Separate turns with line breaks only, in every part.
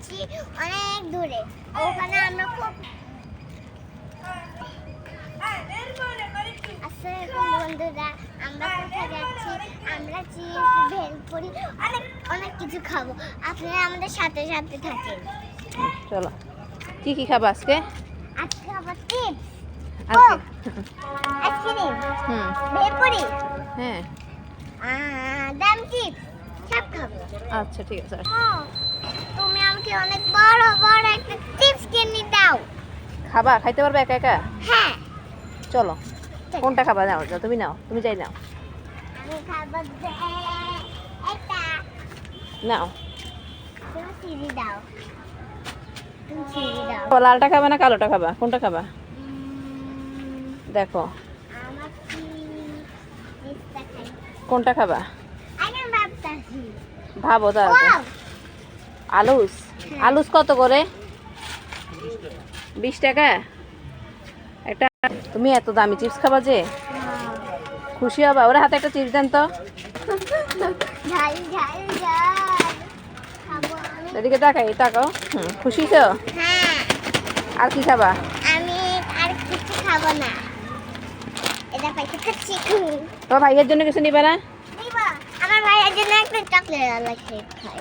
যাচ্ছি অনেক দূরে। ওখানে আমরা খুব আসসালামু বন্ধুরা আমরা কোথায় যাচ্ছি? আমরা চিপস ভেলপুরি অনেক অনেক কিছু খাব। আপনারা আমাদের সাথে সাথে থাকেন।
চলো। কি কি খাব আজকে?
আজকে আবার চিপস আইসক্রিম
হুম।
ভেলপুরি
হ্যাঁ।
দাম চিপস সব খাব।
আচ্ছা ঠিক আছে।
তুমি আমাকে অনেক বড় বড় একটা চিপস কিনে দাও।
খাবা? খাইতে পারবে একা একা?
হ্যাঁ।
চলো। কোনটা খাবা? নাও তুমি নাও তুমি যাই নাও।
আমি খাব এটা
নাও।
তুমি চিনি দাও। তুমি চিনি দাও।
লালটা খাবা না কালোটা খাবা? কোনটা খাবা? দেখো। কোনটা খাবা? ভাবো
ওয়াও!
আলুস। আলুস কত করে? বিশ টাকা? একটা তুমি এত দামি চিপস খাবা যে? খুশি হবা? ওরা হাতে একটা চিপস দেন তো। এদিকে তাকাই তাকাও। খুশি তো?
হ্যাঁ।
আর কি খাবা?
আমি আর কিছু খাব না। এটা পাইতে খাচ্ছি
তোমার ভাইয়ের জন্য কিছু নিবে না?
আমার ভাইয়ের জন্য একটা চকলেট খাই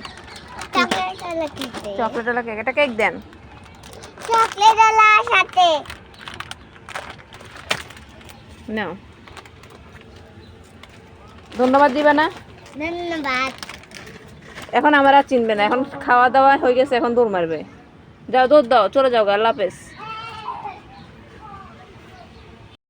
চকলেট আলা কেক দে
চকলেট ওলা কেক একটা কেক দেন।
চকলেট আলা সাথে।
নাও। ধন্যবাদ দিবে না?
ধন্যবাদ।
এখন আমার আর চিনবে না এখন খাওয়া দাওয়া হয়ে গেছে এখন দৌড় মারবে। যাও দৌড় দাও চলে যাও গা, আল্লাহ হাফেজ।